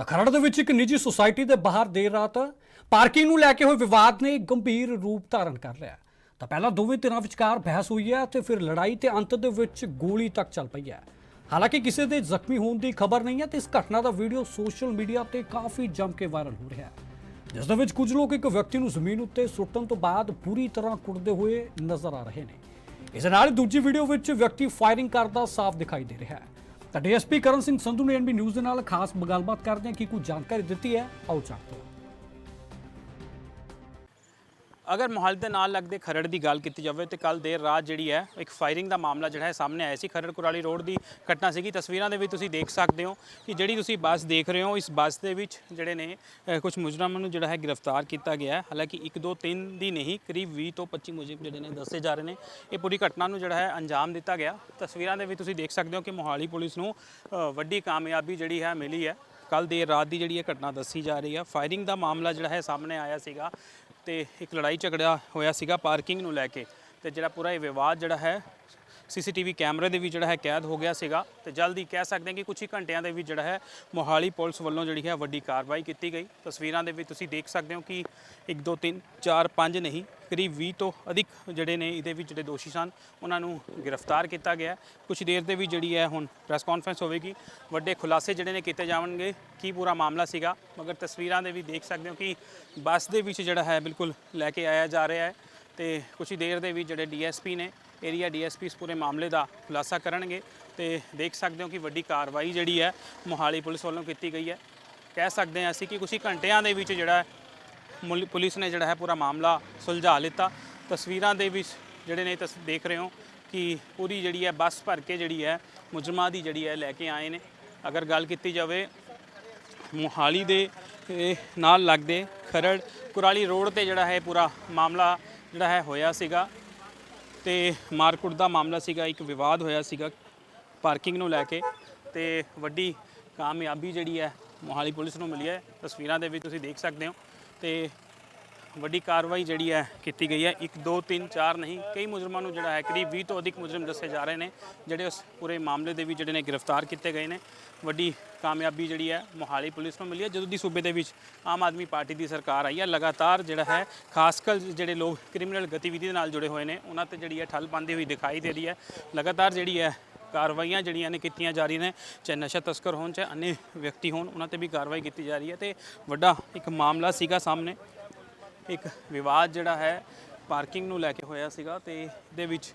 ਤਾਂ ਖਰੜ ਦੇ ਵਿੱਚ ਇੱਕ ਨਿੱਜੀ ਸੁਸਾਇਟੀ ਦੇ ਬਾਹਰ ਦੇਰ ਰਾਤ ਪਾਰਕਿੰਗ ਨੂੰ ਲੈ ਕੇ ਹੋਏ ਵਿਵਾਦ ਨੇ ਗੰਭੀਰ ਰੂਪ ਧਾਰਨ ਕਰ ਲਿਆ। ਤਾਂ ਪਹਿਲਾਂ ਦੋਵੇਂ ਧਿਰਾਂ ਵਿਚਕਾਰ ਬਹਿਸ ਹੋਈ ਹੈ ਤੇ ਫਿਰ ਲੜਾਈ ਤੇ ਅੰਤ ਦੇ ਵਿੱਚ ਗੋਲੀ ਤੱਕ ਚੱਲ ਪਈ ਹੈ। ਹਾਲਾਂਕਿ ਕਿਸੇ ਦੇ ਜ਼ਖਮੀ ਹੋਣ ਦੀ ਖਬਰ ਨਹੀਂ ਹੈ ਤੇ ਇਸ ਘਟਨਾ ਦਾ ਵੀਡੀਓ ਸੋਸ਼ਲ ਮੀਡੀਆ ਤੇ ਕਾਫੀ ਜੰਮ ਕੇ ਵਾਇਰਲ ਹੋ ਰਿਹਾ ਹੈ। ਜਿਸ ਦੇ ਵਿੱਚ ਕੁਝ ਲੋਕ ਇੱਕ ਵਿਅਕਤੀ ਨੂੰ ਜ਼ਮੀਨ ਉੱਤੇ ਸੁੱਟਣ ਤੋਂ ਬਾਅਦ ਪੂਰੀ ਤਰ੍ਹਾਂ ਕੁੱਟਦੇ ਹੋਏ ਨਜ਼ਰ ਆ ਰਹੇ ਨੇ। ਇਸ ਨਾਲ ਦੂਜੀ ਵੀਡੀਓ ਵਿੱਚ ਵਿਅਕਤੀ ਫਾਇਰਿੰਗ ਕਰਦਾ ਸਾਫ਼ ਦਿਖਾਈ ਦੇ ਰਿਹਾ ਹੈ। ਤਾਂ ਡੀਐਸਪੀ ਕਰਨ ਸਿੰਘ ਸੰਧੂ ਨੇ ਐਨਬੀ ਨਿਊਜ਼ ਦੇ ਨਾਲ ਖਾਸ ਗੱਲਬਾਤ ਕਰਦੇ ਹਾਂ ਕਿ ਕੋਈ ਜਾਣਕਾਰੀ ਦਿੱਤੀ ਹੈ? ਆਓ ਜਾਣਦੇ ਹਾਂ। ਅਗਰ ਮੋਹਾਲੀ ਦੇ ਨਾਲ ਲੱਗਦੇ ਖਰੜ ਦੀ ਗੱਲ ਕੀਤੀ ਜਾਵੇ ਤੇ ਕੱਲ ਦੇਰ ਰਾਤ ਜਿਹੜੀ ਹੈ, ਇੱਕ ਫਾਇਰਿੰਗ ਦਾ ਮਾਮਲਾ ਜਿਹੜਾ ਹੈ ਸਾਹਮਣੇ ਆਇਆ ਸੀ। ਖਰੜ ਕੁਰਾਲੀ ਰੋਡ ਦੀ ਘਟਨਾ ਸੀਗੀ। ਤਸਵੀਰਾਂ ਦੇ ਵਿੱਚ ਤੁਸੀਂ ਦੇਖ ਸਕਦੇ ਹੋ ਕਿ ਜਿਹੜੀ ਤੁਸੀਂ ਬੱਸ ਦੇਖ ਰਹੇ ਹੋ, ਇਸ ਬੱਸ ਦੇ ਵਿੱਚ ਜਿਹੜੇ ਨੇ ਕੁਝ ਮੁਜਰਮਾਂ ਨੂੰ ਜਿਹੜਾ ਹੈ ਗ੍ਰਿਫਤਾਰ ਕੀਤਾ ਗਿਆ ਹੈ। ਹਾਲਾਂਕਿ 1 2 3 ਦੀ ਨਹੀਂ, ਕਰੀਬ 20 ਤੋਂ 25 ਮੁਜਰਮ ਜਿਹੜੇ ਨੇ ਦੱਸੇ ਜਾ ਰਹੇ ਨੇ। ਇਹ ਪੂਰੀ ਘਟਨਾ ਨੂੰ ਜਿਹੜਾ ਹੈ ਅੰਜਾਮ ਦਿੱਤਾ ਗਿਆ। ਤਸਵੀਰਾਂ ਦੇ ਵਿੱਚ ਤੁਸੀਂ ਦੇਖ ਸਕਦੇ ਹੋ ਕਿ ਮੋਹਾਲੀ ਪੁਲਿਸ ਨੂੰ ਵੱਡੀ ਕਾਮਯਾਬੀ ਜਿਹੜੀ ਹੈ ਮਿਲੀ ਹੈ। ਕੱਲ ਦੇਰ ਰਾਤ ਦੀ ਜਿਹੜੀ ਇਹ ਘਟਨਾ ਦੱਸੀ ਜਾ ਰਹੀ ਹੈ। ਫਾਇਰਿੰਗ ਦਾ ਮਾਮਲਾ ਜਿਹੜਾ ਹੈ ਸਾਹਮਣੇ ਆਇਆ ਸੀਗਾ। ਤੇ ਇੱਕ ਲੜਾਈ ਝਗੜਾ ਹੋਇਆ ਸੀਗਾ ਪਾਰਕਿੰਗ ਨੂੰ ਲੈ ਕੇ ਤੇ ਜਿਹੜਾ ਪੂਰਾ ਇਹ ਵਿਵਾਦ ਜਿਹੜਾ ਹੈ ਸੀਸੀਟੀਵੀ ਕੈਮਰੇ ਦੇ ਵੀ ਜਿਹੜਾ ਹੈ ਕੈਦ ਹੋ ਗਿਆ ਸੀਗਾ ਤੇ ਜਲਦੀ ਕਹਿ ਸਕਦੇ ਹਾਂ ਕਿ ਕੁਝ ਹੀ ਘੰਟਿਆਂ ਦੇ ਵਿੱਚ ਜਿਹੜਾ ਹੈ ਮੋਹਾਲੀ ਪੁਲਿਸ ਵੱਲੋਂ ਜਿਹੜੀ ਹੈ ਵੱਡੀ ਕਾਰਵਾਈ ਕੀਤੀ ਗਈ। ਤਸਵੀਰਾਂ ਦੇ ਵਿੱਚ ਤੁਸੀਂ ਦੇਖ ਸਕਦੇ ਹੋ ਕਿ 1 2 3 4 5 ਨਹੀਂ, ਕਰੀਬ 20 ਤੋਂ ਅਧਿਕ ਜਿਹੜੇ ਨੇ ਇਹਦੇ ਵਿੱਚ ਜਿਹੜੇ ਦੋਸ਼ੀ ਸਨ, ਉਹਨਾਂ ਨੂੰ ਗ੍ਰਿਫਤਾਰ ਕੀਤਾ ਗਿਆ। ਕੁਝ ਦੇਰ ਦੇ ਵੀ ਜਿਹੜੀ ਹੈ ਹੁਣ ਪ੍ਰੈਸ ਕਾਨਫਰੰਸ ਹੋਵੇਗੀ। ਵੱਡੇ ਖੁਲਾਸੇ ਜਿਹੜੇ ਨੇ ਕੀਤੇ ਜਾਣਗੇ, ਕੀ ਪੂਰਾ ਮਾਮਲਾ ਸੀਗਾ, ਮਗਰ ਤਸਵੀਰਾਂ ਦੇ ਵੀ ਦੇਖ ਸਕਦੇ ਹੋ ਕਿ ਬੱਸ ਦੇ ਵਿੱਚ ਜਿਹੜਾ ਹੈ ਬਿਲਕੁਲ ਲੈ ਕੇ ਆਇਆ ਜਾ ਰਿਹਾ ਹੈ ਤੇ ਕੁਝ ਦੇਰ ਦੇ ਵੀ ਜਿਹੜੇ ਡੀਐਸਪੀ ਨੇ ਏਰੀਆ ਡੀਐਸਪੀ ਇਸ ਪੂਰੇ ਮਾਮਲੇ ਦਾ ਖੁਲਾਸਾ ਕਰਨਗੇ ਤੇ ਦੇਖ ਸਕਦੇ ਹੋ ਕਿ ਵੱਡੀ ਕਾਰਵਾਈ ਜਿਹੜੀ ਹੈ ਮੋਹਾਲੀ ਪੁਲਿਸ ਵੱਲੋਂ ਕੀਤੀ ਗਈ ਹੈ। ਕਹਿ ਸਕਦੇ ਹਾਂ ਅਸੀਂ ਕਿ ਕੁਝ ਘੰਟਿਆਂ ਦੇ ਵਿੱਚ ਜਿਹੜਾ ਮੁਲ- ਪੁਲਿਸ ਨੇ ਜਿਹੜਾ ਹੈ ਪੂਰਾ ਮਾਮਲਾ ਸੁਲਝਾ ਲਿੱਤਾ। ਤਸਵੀਰਾਂ ਦੇ ਵਿੱਚ ਜਿਹੜੇ ਨੇ ਤਸ, ਦੇਖ ਰਹੇ ਹੋ ਕਿ ਪੂਰੀ ਜਿਹੜੀ ਹੈ ਬੱਸ ਭਰ ਕੇ ਜਿਹੜੀ ਹੈ ਮੁਜਰਮਾਂ ਦੀ ਜਿਹੜੀ ਹੈ ਲੈ ਕੇ ਆਏ ਨੇ। ਅਗਰ ਗੱਲ ਕੀਤੀ ਜਾਵੇ ਮੋਹਾਲੀ ਦੇ ਨਾਲ ਲੱਗਦੇ ਖਰੜ ਕੁਰਾਲੀ ਰੋਡ ਤੇ ਜਿਹੜਾ ਹੈ ਪੂਰਾ ਮਾਮਲਾ ਜਿਹੜਾ ਹੈ ਹੋਇਆ ਸੀਗਾ। ਤੇ ਮਾਰਕੁੱਟ ਦਾ ਮਾਮਲਾ ਸੀਗਾ, ਇੱਕ ਵਿਵਾਦ ਹੋਇਆ ਸੀਗਾ ਪਾਰਕਿੰਗ ਨੂੰ ਲੈ ਕੇ ਤੇ ਵੱਡੀ ਕਾਮਯਾਬੀ ਜਿਹੜੀ ਹੈ, ਮੋਹਾਲੀ ਪੁਲਿਸ ਨੂੰ ਮਿਲੀ ਹੈ। ਤਸਵੀਰਾਂ ਦੇ ਵਿੱਚ ਤੁਸੀਂ ਦੇਖ ਸਕਦੇ ਹੋ ਤੇ ਵੱਡੀ ਕਾਰਵਾਈ ਜਿਹੜੀ ਹੈ ਕੀਤੀ ਗਈ ਹੈ। 1 2 3 4 ਨਹੀਂ, ਕਈ ਮੁਜਰਮਾਂ ਨੂੰ ਜਿਹੜਾ ਹੈ ਕਰੀਬ 20 ਤੋਂ ਅਧਿਕ ਮੁਜਰਮ ਦੱਸੇ ਜਾ ਰਹੇ ਨੇ, ਜਿਹੜੇ ਉਸ ਪੂਰੇ ਮਾਮਲੇ ਦੇ ਵਿੱਚ ਜਿਹੜੇ ਨੇ ਗ੍ਰਿਫਤਾਰ ਕੀਤੇ ਗਏ ਨੇ। ਵੱਡੀ ਕਾਮਯਾਬੀ ਜਿਹੜੀ ਹੈ ਮੋਹਾਲੀ ਪੁਲਿਸ ਨੂੰ ਮਿਲੀ ਹੈ। ਜਦੋਂ ਦੀ ਸੂਬੇ ਦੇ ਵਿੱਚ ਆਮ ਆਦਮੀ ਪਾਰਟੀ ਦੀ ਸਰਕਾਰ ਆਈ ਹੈ, ਲਗਾਤਾਰ ਜਿਹੜਾ ਹੈ ਖਾਸਕਰ ਜਿਹੜੇ ਲੋਕ ਕ੍ਰਿਮੀਨਲ ਗਤੀਵਿਧੀ ਦੇ ਨਾਲ ਜੁੜੇ ਹੋਏ ਨੇ, ਉਹਨਾਂ ਤੇ ਜਿਹੜੀ ਹੈ ਠੱਲ ਪਾਉਂਦੀ ਹੋਈ ਦਿਖਾਈ ਦੇ ਰਹੀ ਹੈ। ਲਗਾਤਾਰ ਜਿਹੜੀ ਹੈ ਕਾਰਵਾਈਆਂ ਜਿਹੜੀਆਂ ਨੇ ਕੀਤੀਆਂ ਜਾ ਰਹੀਆਂ ਨੇ, ਚਾਹੇ ਨਸ਼ਾ ਤਸਕਰ ਹੋਣ, ਚਾਹੇ ਅਨੇ ਵਿਅਕਤੀ ਹੋਣ, ਉਹਨਾਂ ਤੇ ਵੀ ਕਾਰਵਾਈ ਕੀਤੀ ਜਾ ਰਹੀ ਹੈ ਤੇ ਵੱਡਾ ਇੱਕ ਮਾਮਲਾ ਸੀਗਾ ਸਾਹਮਣੇ। ਇੱਕ ਵਿਵਾਦ ਜਿਹੜਾ ਹੈ ਪਾਰਕਿੰਗ ਨੂੰ ਲੈ ਕੇ ਹੋਇਆ ਸੀਗਾ ਤੇ ਇਹਦੇ ਵਿੱਚ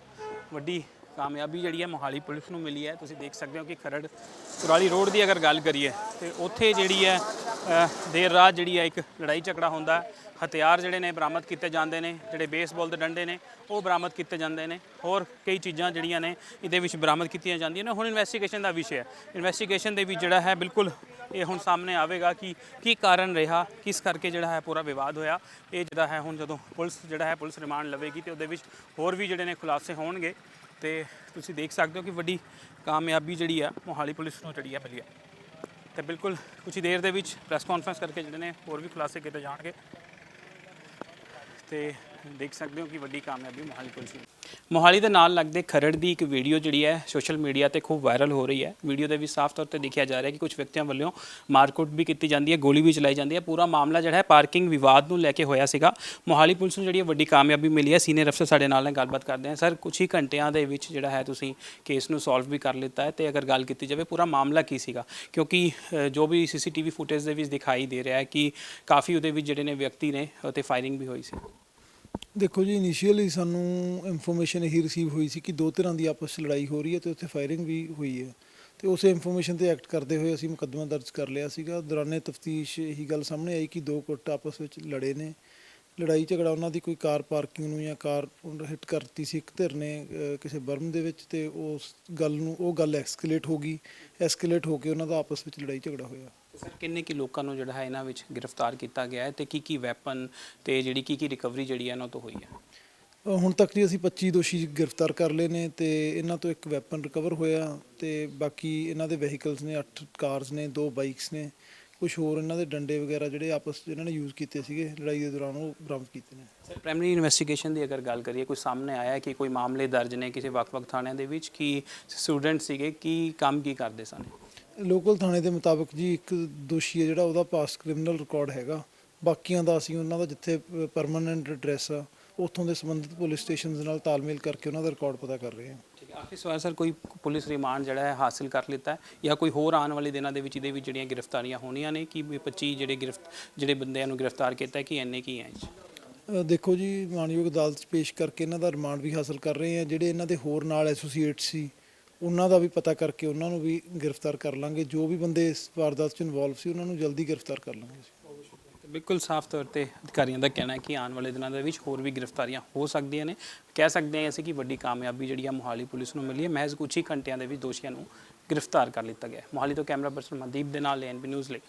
ਵੱਡੀ ਕਾਮਯਾਬੀ ਜਿਹੜੀ ਹੈ ਮੋਹਾਲੀ ਪੁਲਿਸ ਨੂੰ ਮਿਲੀ ਹੈ। ਤੁਸੀਂ ਦੇਖ ਸਕਦੇ ਹੋ ਕਿ ਖਰੜ ਕੁਰਾਲੀ ਰੋਡ ਦੀ ਅਗਰ ਗੱਲ ਕਰੀਏ ਤੇ ਉੱਥੇ ਜਿਹੜੀ ਹੈ ਦੇਰ ਰਾਤ ਜਿਹੜੀ ਹੈ ਇੱਕ ਲੜਾਈ ਝਗੜਾ ਹੁੰਦਾ ਹਥਿਆਰ ਜਿਹੜੇ ਨੇ ਬਰਾਮਦ ਕੀਤੇ ਜਾਂਦੇ ਨੇ, ਜਿਹੜੇ ਬੇਸਬਾਲ ਦੇ ਡੰਡੇ ਨੇ, ਉਹ ਬਰਾਮਦ ਕੀਤੇ ਜਾਂਦੇ ਨੇ। ਹੋਰ ਕਈ ਚੀਜ਼ਾਂ ਜਿਹੜੀਆਂ ਨੇ ਇਹਦੇ ਵਿੱਚ ਬਰਾਮਦ ਕੀਤੀਆਂ ਜਾਂਦੀਆਂ ਨੇ। ਹੁਣ ਇਨਵੈਸਟੀਗੇਸ਼ਨ ਦਾ ਵਿਸ਼ਾ ਹੈ। ਇਨਵੈਸਟੀਗੇਸ਼ਨ ਦੇ ਵਿੱਚ ਜਿਹੜਾ ਹੈ ਬਿਲਕੁਲ ਇਹ ਹੁਣ ਸਾਹਮਣੇ ਆਵੇਗਾ ਕਿ ਕੀ ਕਾਰਨ ਰਿਹਾ, ਕਿਸ ਕਰਕੇ ਜਿਹੜਾ ਹੈ ਪੂਰਾ ਵਿਵਾਦ ਹੋਇਆ। ਇਹ ਜਿਹੜਾ ਹੈ ਹੁਣ ਜਦੋਂ ਪੁਲਿਸ ਜਿਹੜਾ ਹੈ ਪੁਲਿਸ ਰਿਮਾਂਡ ਲਵੇਗੀ ਤੇ ਉਹਦੇ ਵਿੱਚ ਹੋਰ ਵੀ ਜਿਹੜੇ ਨੇ ਖੁਲਾਸੇ ਹੋਣਗੇ। ਤੇ ਤੁਸੀਂ ਦੇਖ ਸਕਦੇ ਹੋ ਕਿ ਵੱਡੀ ਕਾਮਯਾਬੀ ਜਿਹੜੀ ਆ, ਮੋਹਾਲੀ ਪੁਲਿਸ ਨੂੰ ਜਿਹੜੀ ਹੈ ਮਿਲੀ ਹੈ ਤੇ ਬਿਲਕੁਲ ਕੁਝ ਹੀ ਦੇਰ ਦੇ ਵਿੱਚ ਪ੍ਰੈਸ ਕਾਨਫਰੰਸ ਕਰਕੇ ਜਿਹੜੇ ਨੇ ਹੋਰ ਵੀ ਖੁਲਾਸੇ ਕੀਤੇ ਜਾਣਗੇ। ਤੇ ਦੇਖ ਸਕਦੇ ਹੋ ਕਿ ਵੱਡੀ ਕਾਮਯਾਬੀ ਮੋਹਾਲੀ ਪੁਲਿਸ ਦੀ। ਮੋਹਾਲੀ ਦੇ ਨਾਲ ਲੱਗਦੇ ਖਰੜ ਦੀ ਇੱਕ ਵੀਡੀਓ ਜਿਹੜੀ ਹੈ, ਸੋਸ਼ਲ ਮੀਡੀਆ ਤੇ ਖੂਬ ਵਾਇਰਲ ਹੋ ਰਹੀ ਹੈ। ਵੀਡੀਓ ਦੇ ਵਿੱਚ ਸਾਫ਼ ਤੌਰ ਤੇ ਦੇਖਿਆ ਜਾ ਰਿਹਾ ਕਿ ਕੁਝ ਵਿਅਕਤੀਆਂ ਵੱਲੋਂ ਮਾਰਕੁੱਟ ਵੀ ਕੀਤੀ ਜਾਂਦੀ ਹੈ, ਗੋਲੀ ਵੀ ਚਲਾਈ ਜਾਂਦੀ ਹੈ। ਪੂਰਾ ਮਾਮਲਾ ਜਿਹੜਾ ਹੈ, ਪਾਰਕਿੰਗ ਵਿਵਾਦ ਨੂੰ ਲੈ ਕੇ ਹੋਇਆ ਸੀਗਾ। ਮੋਹਾਲੀ ਪੁਲਿਸ ਨੂੰ ਜਿਹੜੀ ਹੈ ਵੱਡੀ ਕਾਮਯਾਬੀ ਮਿਲੀ ਹੈ, ਸੀਨੀਅਰ ਅਫਸਰ ਸਾਡੇ ਨਾਲ ਨੇ ਗੱਲਬਾਤ ਕਰਦੇ ਹਾਂ। ਸਰ ਕੁਝ ਹੀ ਘੰਟਿਆਂ ਦੇ ਵਿੱਚ ਜਿਹੜਾ ਹੈ ਤੁਸੀਂ ਕੇਸ ਨੂੰ ਸੋਲਵ ਵੀ ਕਰ ਲਿੱਤਾ ਹੈ ਤੇ ਅਗਰ ਗੱਲ ਕੀਤੀ ਜਾਵੇ, ਪੂਰਾ ਮਾਮਲਾ ਕੀ ਸੀਗਾ? ਕਿਉਂਕਿ ਜੋ ਵੀ ਸੀਸੀਟੀਵੀ ਫੁਟੇਜ ਦੇ ਵਿੱਚ ਦਿਖਾਈ ਦੇ ਰਿਹਾ ਹੈ ਕਿ ਕਾਫੀ ਉਹਦੇ ਵਿੱਚ ਜਿਹੜੇ ਨੇ ਵਿਅਕਤੀ ਨੇ ਤੇ ਫਾਇਰਿੰਗ ਵੀ ਹੋਈ ਸੀ। ਦੇਖੋ ਜੀ ਇਨੀਸ਼ੀਅਲੀ ਸਾਨੂੰ ਇਨਫੋਰਮੇਸ਼ਨ ਇਹੀ ਰਿਸੀਵ ਹੋਈ ਸੀ ਕਿ ਦੋ ਧਿਰਾਂ ਦੀ ਆਪਸ 'ਚ ਲੜਾਈ ਹੋ ਰਹੀ ਹੈ ਤੇ ਉੱਥੇ ਫਾਇਰਿੰਗ ਵੀ ਹੋਈ ਹੈ। ਤੇ ਉਸੇ ਇਨਫੋਰਮੇਸ਼ਨ ਤੇ ਐਕਟ ਕਰਦੇ ਹੋਏ ਅਸੀਂ ਮੁਕੱਦਮਾ ਦਰਜ ਕਰ ਲਿਆ ਸੀਗਾ। ਦੌਰਾਨੇ ਤਫਤੀਸ਼ ਇਹੀ ਗੱਲ ਸਾਹਮਣੇ ਆਈ ਕਿ ਦੋ ਗੁੱਟ ਆਪਸ ਵਿੱਚ ਲੜੇ ਨੇ। ਲੜਾਈ ਝਗੜਾ ਉਹਨਾਂ ਦੀ ਕੋਈ ਕਾਰ ਪਾਰਕਿੰਗ ਨੂੰ ਜਾਂ ਕਾਰ ਹਿੱਟ ਕਰਤੀ ਸੀ ਇੱਕ ਧਿਰ ਨੇ ਕਿਸੇ ਬਰਮ ਦੇ ਵਿੱਚ ਤੇ ਉਸ ਗੱਲ ਨੂੰ, ਉਹ ਗੱਲ ਐਸਕੇਲੇਟ ਹੋ ਗਈ। ਐਸਕੇਲੇਟ ਹੋ ਕੇ ਉਹਨਾਂ ਦਾ ਆਪਸ ਵਿੱਚ ਲੜਾਈ ਝਗੜਾ ਹੋਇਆ। ਸਰ ਕਿੰਨੇ ਕੀ ਲੋਕਾਂ ਨੂੰ ਜਿਹੜਾ ਹੈ ਇਹਨਾਂ ਵਿੱਚ ਗ੍ਰਿਫਤਾਰ ਕੀਤਾ ਗਿਆ ਹੈ ਤੇ ਕੀ ਕੀ ਵੈਪਨ ਤੇ ਜਿਹੜੀ ਕੀ ਕੀ ਰਿਕਵਰੀ ਜਿਹੜੀ ਹੈ ਇਹਨਾਂ ਤੋਂ ਹੋਈ ਹੈ? ਅ, ਹੁਣ ਤੱਕ ਜੀ ਅਸੀਂ 25 ਦੋਸ਼ੀ ਗ੍ਰਿਫਤਾਰ ਕਰ ਲਏ ਨੇ ਤੇ ਇਹਨਾਂ ਤੋਂ ਇੱਕ ਵੈਪਨ ਰਿਕਵਰ ਹੋਇਆ ਤੇ ਬਾਕੀ ਇਹਨਾਂ ਦੇ ਵਹੀਕਲਸ ਨੇ 8 ਕਾਰਸ ਨੇ ਦੋ ਬਾਈਕਸ ਨੇ ਕੁਝ ਹੋਰ ਇਹਨਾਂ ਦੇ ਡੰਡੇ ਵਗੈਰਾ ਜਿਹੜੇ ਆਪਸ 'ਚ ਇਹਨਾਂ ਨੇ ਯੂਜ਼ ਕੀਤੇ ਸੀਗੇ ਲੜਾਈ ਦੇ ਦੌਰਾਨ ਉਹ ਬਰਾਮਦ ਕੀਤੇ ਨੇ। ਸਰ ਪ੍ਰਾਇਮਰੀ ਇਨਵੈਸਟੀਗੇਸ਼ਨ ਦੀ ਅਗਰ ਗੱਲ ਕਰੀਏ ਕੋਈ ਸਾਹਮਣੇ ਆਇਆ ਹੈ ਕਿ ਕੋਈ ਮਾਮਲੇ ਦਰਜ ਨੇ ਕਿਸੇ ਵੱਖ-ਵੱਖ ਥਾਣਿਆਂ ਦੇ ਵਿੱਚ ਕਿ ਸਟੂਡੈਂਟ ਸੀਗੇ ਕੀ ਕੰਮ ਕੀ ਕਰਦੇ ਸਨ? ਲੋਕਲ ਥਾਣੇ ਦੇ ਮੁਤਾਬਕ ਜੀ ਇੱਕ ਦੋਸ਼ੀ ਹੈ ਜਿਹੜਾ ਉਹਦਾ ਪਾਸ ਕ੍ਰਿਮੀਨਲ ਰਿਕਾਰਡ ਹੈਗਾ। ਬਾਕੀਆਂ ਦਾ ਅਸੀਂ ਉਹਨਾਂ ਦਾ ਜਿੱਥੇ ਪਰਮਨੈਂਟ ਐਡਰੈਸ ਆ ਉੱਥੋਂ ਦੇ ਸੰਬੰਧਿਤ ਪੁਲਿਸ ਸਟੇਸ਼ਨਸ ਨਾਲ ਤਾਲਮੇਲ ਕਰਕੇ ਉਹਨਾਂ ਦਾ ਰਿਕਾਰਡ ਪਤਾ ਕਰ ਰਹੇ ਹਾਂ। ਠੀਕ ਹੈ। ਆਖਿਰ ਸਵਾਲ ਸਰ ਕੋਈ ਪੁਲਿਸ ਰਿਮਾਂਡ ਜਿਹੜਾ ਹੈ ਹਾਸਿਲ ਕਰ ਲਿੱਤਾ ਹੈ ਜਾਂ ਕੋਈ ਹੋਰ ਆਉਣ ਵਾਲੇ ਦਿਨਾਂ ਦੇ ਵਿੱਚ ਇਹਦੇ ਵਿੱਚ ਜਿਹੜੀਆਂ ਗ੍ਰਿਫਤਾਰੀਆਂ ਹੋਣੀਆਂ ਨੇ ਕਿ ਵੀ 25 ਜਿਹੜੇ ਗ੍ਰਿਫਤ ਜਿਹੜੇ ਬੰਦਿਆਂ ਨੂੰ ਗ੍ਰਿਫਤਾਰ ਕੀਤਾ ਹੈ ਕਿ ਇੰਨੇ ਕੀ ਹੈ ਦੇਖੋ ਜੀ ਮਾਨਯੋਗ ਅਦਾਲਤ 'ਚ ਪੇਸ਼ ਕਰਕੇ ਇਹਨਾਂ ਦਾ ਰਿਮਾਂਡ ਵੀ ਹਾਸਲ ਕਰ ਰਹੇ ਆ ਜਿਹੜੇ ਇਹਨਾਂ ਦੇ ਹੋਰ ਨਾਲ ਐਸੋਸੀਏਟ ਸੀ ਉਹਨਾਂ ਦਾ ਵੀ ਪਤਾ ਕਰਕੇ ਉਹਨਾਂ ਨੂੰ ਵੀ ਗ੍ਰਿਫਤਾਰ ਕਰ ਲਾਂਗੇ। ਜੋ ਵੀ ਬੰਦੇ ਇਸ ਵਾਰਦਾਤ 'ਚ ਇਨਵੋਲਵ ਸੀ, ਉਹਨਾਂ ਨੂੰ ਜਲਦੀ ਗ੍ਰਿਫਤਾਰ ਕਰ ਲਾਂਗੇ ਅਸੀਂ। ਬਿਲਕੁਲ ਸਾਫ਼ ਤੌਰ ਤੇ ਅਧਿਕਾਰੀਆਂ ਦਾ ਕਹਿਣਾ ਹੈ ਕਿ ਆਉਣ ਵਾਲੇ ਦਿਨਾਂ ਦੇ ਵਿੱਚ ਹੋਰ ਵੀ ਗ੍ਰਿਫਤਾਰੀਆਂ ਹੋ ਸਕਦੀਆਂ ਨੇ। ਕਹਿ ਸਕਦੇ ਹਾਂ ਅਸੀਂ ਕਿ ਵੱਡੀ ਕਾਮਯਾਬੀ ਜਿਹੜੀ ਆ ਮੋਹਾਲੀ ਪੁਲਿਸ ਨੂੰ ਮਿਲੀ ਹੈ। ਮਹਿਜ਼ ਕੁਝ ਹੀ ਘੰਟਿਆਂ ਦੇ ਵਿੱਚ ਦੋਸ਼ੀਆਂ ਨੂੰ ਗ੍ਰਿਫਤਾਰ ਕਰ ਲਿੱਤਾ ਗਿਆ ਹੈ। ਮੋਹਾਲੀ ਤੋਂ ਕੈਮਰਾ ਪਰਸਨ ਮਨਦੀਪ ਦੇ ਨਾਲ ਐਨਬੀ ਨਿਊਜ਼ ਲਈ